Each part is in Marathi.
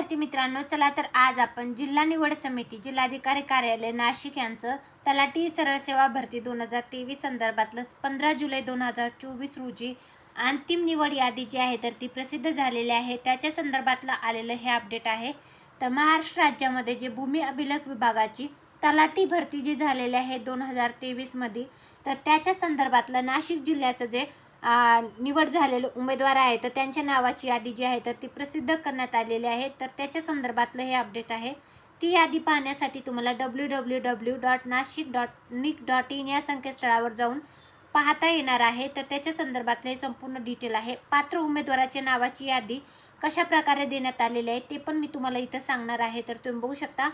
विद्यार्थी मित्रांनो चला तर आज आपण जिल्हा निवड समिती जिल्हाधिकारी कार्यालय नाशिक यांचं तलाठी सरळ सेवा भरती दोन हजार तेवीस संदर्भातलं पंधरा जुलै दोन हजार चोवीस रोजी अंतिम निवड यादी जी आहे तर ती प्रसिद्ध झालेली आहे. त्याच्या संदर्भातलं आलेलं हे अपडेट आहे. तर महाराष्ट्र राज्यामध्ये जे भूमी अभिलेख विभागाची तलाठी भरती जी झालेली आहे दोन हजार तेवीसमध्ये तर त्याच्या संदर्भातलं नाशिक जिल्ह्याचं जे निवड झालेले उमेदवार आहे तर त्यांच्या नावाची यादी जी आहे तर ती प्रसिद्ध करण्यात आलेली आहे. तर त्याच्या संदर्भातलं हे अपडेट आहे. ती यादी पाहण्यासाठी तुम्हाला W W W dot Nashik dot nic dot in या संकेतस्थळावर जाऊन पाहता येणार आहे. तर त्याच्या संदर्भातलं हे संपूर्ण डिटेल आहे. पात्र उमेदवाराच्या नावाची यादी कशा प्रकारे देण्यात आलेली आहे ते पण मी तुम्हाला इथं सांगणार आहे. तर तुम्ही बघू शकता.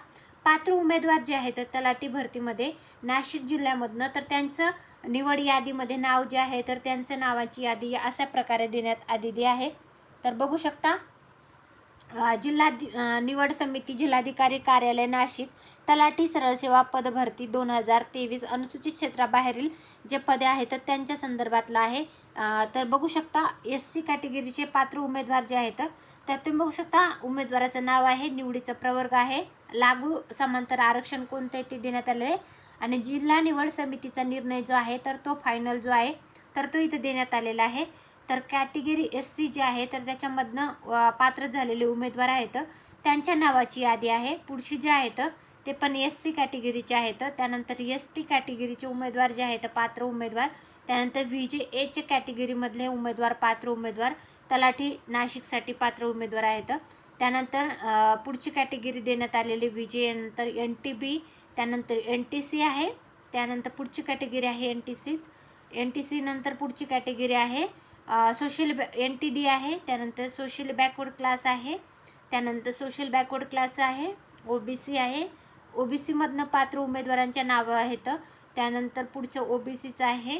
पात्र उमेदवार जे आहे तर तलाठी भरतीमध्ये नाशिक जिल्ह्यामधनं तर त्यांचं निवड यादीमध्ये नाव जे आहे तर त्यांचं नावाची यादी अशा प्रकारे देण्यात आलेली आहे. तर बघू शकता जिल्हा निवड समिती जिल्हाधिकारी कार्यालय नाशिक तलाठी सरळ सेवा पद भरती दोन हजार तेवीस अनुसूचित क्षेत्राबाहेरील जे पदे आहेत तर त्यांच्या संदर्भातलं आहे. तर बघू शकता एस सी कॅटेगरीचे पात्र उमेदवार जे आहेत तर तुम्ही बघू शकता उमेदवाराचं नाव आहे निवडीचा प्रवर्ग आहे लागू समांतर आरक्षण कोणतं आहे ते देण्यात आलेलं आहे आणि जिल्हा निवड समितीचा निर्णय जो आहे तर तो फायनल जो आहे तर तो इथं देण्यात आलेला आहे. तर कॅटेगरी एस सी जे आहे तर त्याच्यामधनं पात्र झालेले उमेदवार आहेत त्यांच्या नावाची यादी आहे. पुढची जे आहेत ते पण एस सी कॅटेगरीचे आहेत. त्यानंतर एस टी कॅटेगरीचे उमेदवार जे आहेत पात्र उमेदवार त्यानंतर व्ही जे एच कॅटेगरीमधले उमेदवार पात्र उमेदवार तलाठी नाशिकसाठी पात्र उमेदवार आहेत. त्यानंतर पुढची कॅटेगरी देण्यात आलेली व्ही जे नंतर एन टी बी त्यानंतर एन टी सी आहे त्यानंतर पुढची कॅटेगरी आहे एन टी सीच. एन टी सी नंतर पुढची कॅटेगरी आहे सोशल बॅ एन टी डी आहे त्यानंतर सोशल बॅकवर्ड क्लास आहे त्यानंतर सोशल बॅकवर्ड क्लास आहे ओ बी सी आहे. ओ बी सीमधनं पात्र उमेदवारांच्या नावं आहेत त्यानंतर पुढचं ओ बी सीचं आहे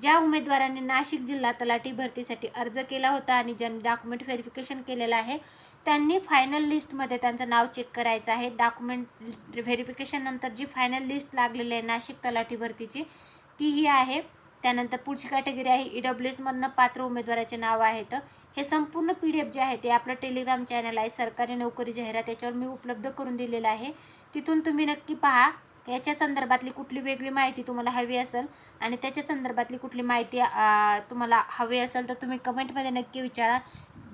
ज्या उमेदवारांनी नाशिक जिल्हा तलाठी भरतीसाठी अर्ज केला होता आणि ज्यांनी डॉक्युमेंट व्हेरिफिकेशन केलेलं आहे त्यांनी फायनल लिस्टमध्ये त्यांचं नाव चेक करायचं आहे. डॉक्युमेंट व्हेरिफिकेशन नंतर जी फायनल लिस्ट लागलेली आहे नाशिक तलाठी भरतीची ती ही आहे. त्यानंतर पुढची कॅटेगरी आहे ई डब्ल्यू एसमधनं पात्र उमेदवाराचे नाव आहेत हे संपूर्ण पी डी एफ जे आहे ते आपलं टेलिग्राम चॅनल आहे. सरकारी नोकरी जाहिरात याच्यावर मी उपलब्ध करून दिलेलं आहे. तिथून तुम्ही नक्की पहा. याच्या संदर्भातली कुठली वेगळी माहिती तुम्हाला हवी असेल आणि त्याच्या संदर्भातली कुठली माहिती तुम्हाला हवी असेल तर तुम्ही कमेंटमध्ये नक्की विचारा.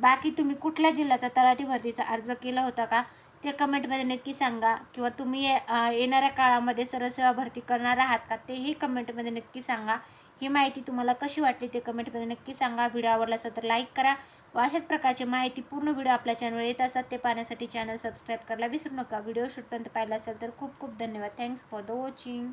बाकी तुम्ही कुठल्या जिल्ह्याचा तलाठी भरतीचा अर्ज केला होता का ते कमेंटमध्ये नक्की सांगा. किंवा तुम्ही येणाऱ्या काळामध्ये सरसेवा भरती करणार आहात का तेही कमेंटमध्ये नक्की सांगा. ही माहिती तुम्हाला कशी वाटली ते कमेंटमध्ये नक्की सांगा. व्हिडिओ आवडला असेल तर लाईक करा. व अशाच प्रकारची माहिती पूर्ण व्हिडिओ आपल्या चॅनलवर येत असतात ते पाहण्यासाठी चॅनल सबस्क्राईब करायला विसरू नका. व्हिडिओ शूटपर्यंत पाहिला असेल तर खूप खूप धन्यवाद. Thanks for the watching